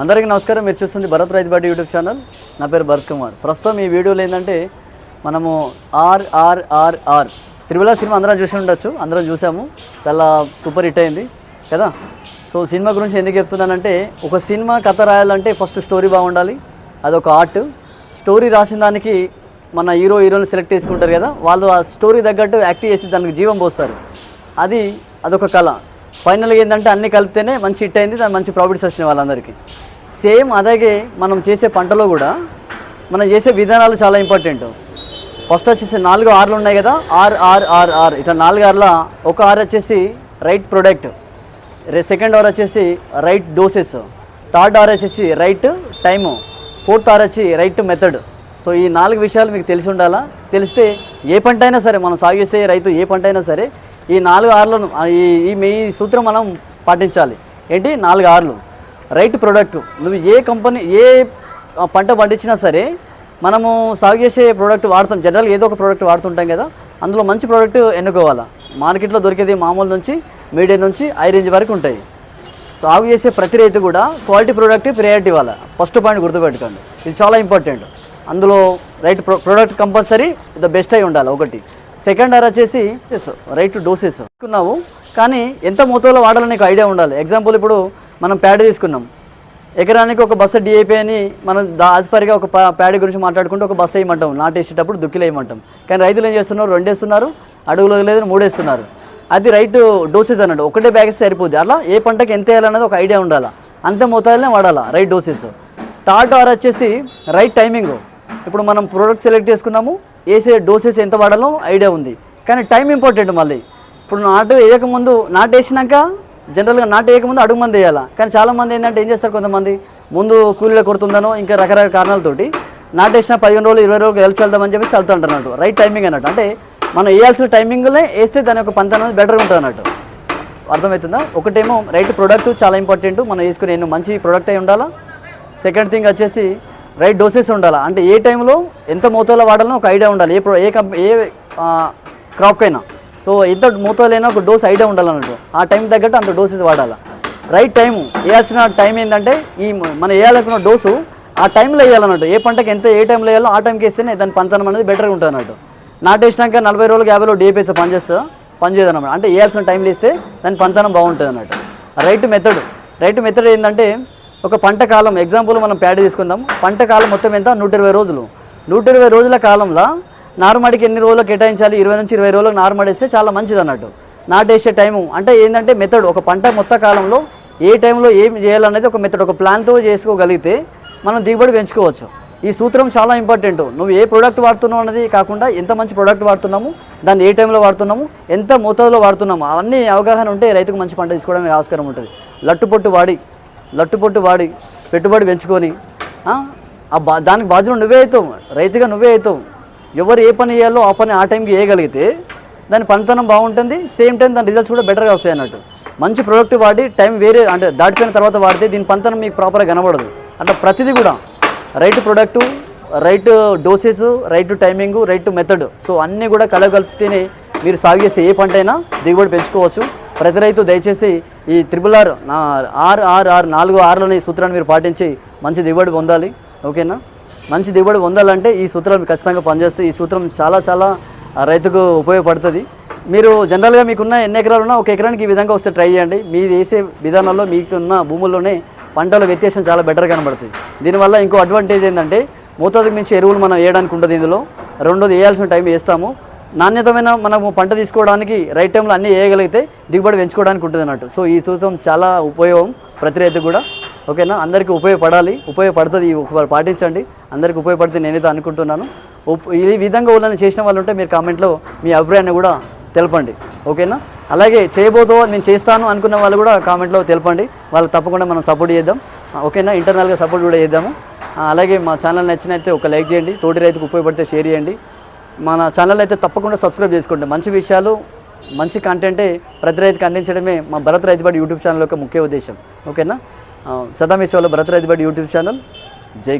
అందరికీ నమస్కారం. మీరు చూస్తుంది భరత్ రైతుబాటి యూట్యూబ్ ఛానల్. నా పేరు భరత్ కుమార్. ప్రస్తుతం ఈ వీడియోలో ఏంటంటే మనము ఆర్ఆర్ఆర్ఆర్ త్రిబుల సినిమా అందరం చూసి ఉండొచ్చు. అందరం చూసాము. చాలా సూపర్ హిట్ అయింది. కదా? సో సినిమా గురించి ఎందుకు చెప్తున్నానంటే ఒక సినిమా కథ రాయాలంటే ఫస్ట్ స్టోరీ బాగుండాలి. అదొక ఆర్ట్. స్టోరీ రాసిన దానికి మన హీరో హీరోని సెలెక్ట్ చేసుకుంటారు కదా? వాళ్ళు ఆ స్టోరీ తగ్గట్టు యాక్ట్ చేసి దానికి జీవం పోస్తారు. అది అదొక కళ. ఫైనల్గా ఏంటంటే అన్ని కలిపితేనే మంచి హిట్ అయింది. దాని మంచి ప్రాఫిట్స్ వచ్చినాయి వాళ్ళందరికీ. సేమ్ అలాగే మనం చేసే పంటలో కూడా మనం చేసే విధానాలు చాలా ఇంపార్టెంట్. ఫస్ట్ వచ్చేసి నాలుగు ఆర్లు ఉన్నాయి కదా ఆర్ ఆర్ ఆర్ ఆర్. ఇట్లా నాలుగు ఆర్ల ఒక ఆర్ వచ్చేసి రైట్ ప్రొడక్ట్. రే సెకండ్ ఆర్ వచ్చేసి రైట్ డోసెస్. థర్డ్ ఆర్ వచ్చేసి రైట్ టైము. ఫోర్త్ ఆర్ వచ్చి రైట్ మెథడ్. సో ఈ నాలుగు విషయాలు మీకు తెలిసి ఉండాలా? తెలిస్తే ఏ పంట అయినా సరే మనం సాగు చేసే రైతు ఏ పంట అయినా సరే ఈ నాలుగు ఆర్లను ఈ ఈ ఈ సూత్రం మనం పాటించాలి. ఏంటి? నాలుగు ఆర్లు. Right product. నువ్వు ఏ కంపెనీ ఏ పంట పండించినా సరే మనము సాగు చేసే ప్రోడక్ట్ వాడతాం. జనరల్ ఏదో ఒక ప్రోడక్ట్ వాడుతుంటాం కదా అందులో మంచి ప్రోడక్ట్ ఎన్నుకోవాలా? మార్కెట్లో దొరికేది మామూలు నుంచి మీడియం నుంచి హై రేంజ్ వరకు ఉంటాయి. సాగు చేసే ప్రతి రైతు కూడా క్వాలిటీ ప్రోడక్ట్ ప్రయారిటీ ఇవ్వాలి? ఫస్ట్ పాయింట్ గుర్తుపెట్టుకోండి. ఇది చాలా ఇంపార్టెంట్ అందులో right pro product compulsory the best అయి ఉండాలి ఒకటి. సెకండ్ ఆర్ వచ్చేసి రైట్ డోసెస్ తీసుకున్నావు కానీ ఎంత మోతాదులో వాడాలని నీకు ఐడియా ఉండాలి. ఎగ్జాంపుల్ ఇప్పుడు మనం ప్యాడ్ తీసుకున్నాం. ఎకరానికి ఒక బస్సు డిఐపి అని మనం దాచిపరిగా ఒక ప్యాడ్ గురించి మాట్లాడుకుంటూ ఒక బస్సు వేయమంటాం. నాటేసేటప్పుడు దుక్కిలు వేయమంటాం కానీ రైతులు ఏం చేస్తున్నారు? రెండు వేస్తున్నారు అడుగులో లేదు మూడేస్తున్నారు అది రైట్ డోసెస్ అన్నాడు. ఒకటే బ్యాగ్ సరిపోద్ది. అలా ఏ పంటకి ఎంత వేయాలన్నది ఒక ఐడియా ఉండాలా? అంత మోతాదులోనే వాడాలా రైట్ డోసెస్? థర్డ్ ఆర్ వచ్చేసి రైట్ టైమింగ్. ఇప్పుడు మనం ప్రోడక్ట్ సెలెక్ట్ చేసుకున్నాము వేసే డోసెస్ ఎంత వాడాలో ఐడియా ఉంది. కానీ టైం ఇంపార్టెంట్ మళ్ళీ. ఇప్పుడు నాటు వేయకముందు నాటు వేసినాక జనరల్గా నాటు వేయకముందు అడుగు మంది వేయాలా? కానీ చాలామంది ఏంటంటే ఏం చేస్తారు కొంతమంది? ముందు కూలీలో కొడుతుందనో ఇంకా రకరకాల కారణాలతోటి నాటేసిన పదిహేను రోజులు ఇరవై రోజులు కలిసి వెళ్దామని చెప్పి వెళ్తూ ఉంటారు అన్నట్టు. రైట్ టైమింగ్ అన్నట్టు. అంటే మనం వేయాల్సిన టైమింగ్లో వేస్తే దాని యొక్క పంట అనేది బెటర్గా ఉంటుంది అన్నట్టు. అర్థమవుతుందా? ఒకటేమో రైట్ ప్రొడక్ట్ చాలా ఇంపార్టెంట్ మనం వేసుకునే నేను మంచి ప్రొడక్ట్ అయి ఉండాలా? సెకండ్ థింగ్ వచ్చేసి రైట్ డోసెస్ ఉండాలా? అంటే ఏ టైంలో ఎంత మోతాదులో వాడాలో ఒక ఐడియా ఉండాలి. ఏ ప్రో ఏ కంపె ఏ క్రాప్కైనా సో ఎంత మూతలైనా ఒక డోస్ ఐడియా ఉండాలన్నట్టు. ఆ టైం తగ్గట్టు అంత డోసెస్ వాడాలి. రైట్ టైం వేయాల్సిన టైం ఏంటంటే ఈ మనం వేయాలనుకున్న డోసు ఆ టైంలో వేయాలన్నట్టు. ఏ పంటకి ఎంత ఏ టైంలో వేయాలో ఆ టైంకి వేస్తేనే దాని పంతనం అనేది బెటర్గా ఉంటుంది అన్నట్టు నాటేసినాక నలభై రోజులకు యాభై రోజులు డేపేస్తే పని చేస్తుందా పనిచేయదు అనమాట అంటే వేయాల్సిన టైంలో ఇస్తే దాని పంతనం బాగుంటుంది అన్నట్టు రైట్ మెథడ్. రైట్ మెథడ్ ఏంటంటే ఒక పంట కాలం ఎగ్జాంపుల్ మనం ప్యాడ్ తీసుకుందాం. పంట కాలం మొత్తం ఎంత? నూట ఇరవై రోజులు. నూట ఇరవై రోజుల కాలంలో నారుమడికి ఎన్ని రోజులు కేటాయించాలి? ఇరవై నుంచి ఇరవై రోజులకు నారుమడిస్తే చాలా మంచిది అన్నట్టు. నాటేసే టైము. అంటే ఏంటంటే మెథడ్ ఒక పంట మొత్త కాలంలో ఏ టైంలో ఏం చేయాలనేది ఒక మెథడ్ ఒక ప్లాన్తో చేసుకోగలిగితే మనం దిగుబడి పెంచుకోవచ్చు. ఈ సూత్రం చాలా ఇంపార్టెంట్ నువ్వు ఏ ప్రోడక్ట్ వాడుతున్నావు అనేది కాకుండా ఎంత మంచి ప్రోడక్ట్ వాడుతున్నాము దాన్ని ఏ టైంలో వాడుతున్నాము ఎంత మోతాదులో వాడుతున్నాము అవన్నీ అవగాహన ఉంటే రైతుకు మంచి పంట తీసుకోవడానికి ఆస్కారం ఉంటుంది. లట్టుపొట్టు వాడి లట్టుపొట్టు వాడి పెట్టుబడి పెంచుకొని ఆ, ఆ బా దానికి బాధ్యత నువ్వే అవుతావు. రైతుగా నువ్వే అవుతావు. ఎవరు ఏ పని చేయాలో ఆ పని ఆ టైంకి చేయగలిగితే దాని పనితనం బాగుంటుంది సేమ్ టైం దాని రిజల్ట్స్ కూడా బెటర్గా వస్తాయి అన్నట్టు. మంచి ప్రోడక్ట్ వాడి టైం వేరే అంటే దాటిపోయిన తర్వాత వాడితే దీని పనితనం మీకు ప్రాపర్గా కనబడదు. అంటే ప్రతిదీ కూడా right product right doses right timing right method so అన్నీ కూడా కలగలిపితేనే మీరు సాగు చేసే ఏ పంట అయినా దిగుబడి పెంచుకోవచ్చు. ప్రతి రైతు దయచేసి ఈ triple R RRR R R R నాలుగు ఆర్లని సూత్రాన్ని మీరు పాటించి మంచి దిగుబడి పొందాలి. ఓకేనా? మంచి దిగుబడి పొందాలంటే ఈ సూత్రం ఖచ్చితంగా పనిచేస్తే ఈ సూత్రం చాలా చాలా రైతుకు ఉపయోగపడుతుంది. మీరు జనరల్గా మీకున్న ఎన్ని ఎకరాలు ఉన్నా ఒక ఎకరానికి ఈ విధంగా వస్తే ట్రై చేయండి. మీరు వేసే విధానంలో మీకున్న భూముల్లోనే పంటల వ్యత్యాసం చాలా బెటర్ కనబడుతుంది. దీనివల్ల ఇంకో అడ్వాంటేజ్ ఏంటంటే మోతాదుకు మించి ఎరువులు మనం వేయడానికి ఉంటుంది ఇందులో. రెండోది వేయాల్సిన టైం వేస్తాము. నాణ్యతమైన మనము పంట తీసుకోవడానికి రైట్ టైంలో అన్నీ వేయగలిగితే దిగుబడి పెంచుకోవడానికి ఉంటుంది అన్నట్టు సో ఈ సూత్రం చాలా ఉపయోగం ప్రతి రైతు కూడా. ఓకేనా? అందరికీ ఉపయోగపడాలి. ఉపయోగపడుతుంది ఈ పాటించండి. అందరికీ ఉపయోగపడుతుంది నేనైతే అనుకుంటున్నాను. ఈ విధంగా వాళ్ళని చేసిన వాళ్ళు ఉంటే మీరు కామెంట్లో మీ అభిప్రాయాన్ని కూడా తెలపండి. ఓకేనా? అలాగే చేయబోతో నేను చేస్తాను అనుకున్న వాళ్ళు కూడా కామెంట్లో తెలపండి. వాళ్ళకి తప్పకుండా మనం సపోర్ట్ చేద్దాం. ఓకేనా? ఇంటర్నల్గా సపోర్ట్ కూడా చేద్దాము అలాగే మా ఛానల్ నచ్చినైతే ఒక లైక్ చేయండి. తోటి రైతుకు ఉపయోగపడితే షేర్ చేయండి. మన ఛానల్ అయితే తప్పకుండా సబ్స్క్రైబ్ చేసుకోండి. మంచి విషయాలు మంచి కంటెంటే ప్రతి రైతుకు అందించడమే మా భరత్ రైతుబడి యూట్యూబ్ ఛానల్ యొక్క ముఖ్య ఉద్దేశం. ఓకేనా? ఆ, భరతరాజ్ మీ యూట్యూబ్ ఛానల్. జై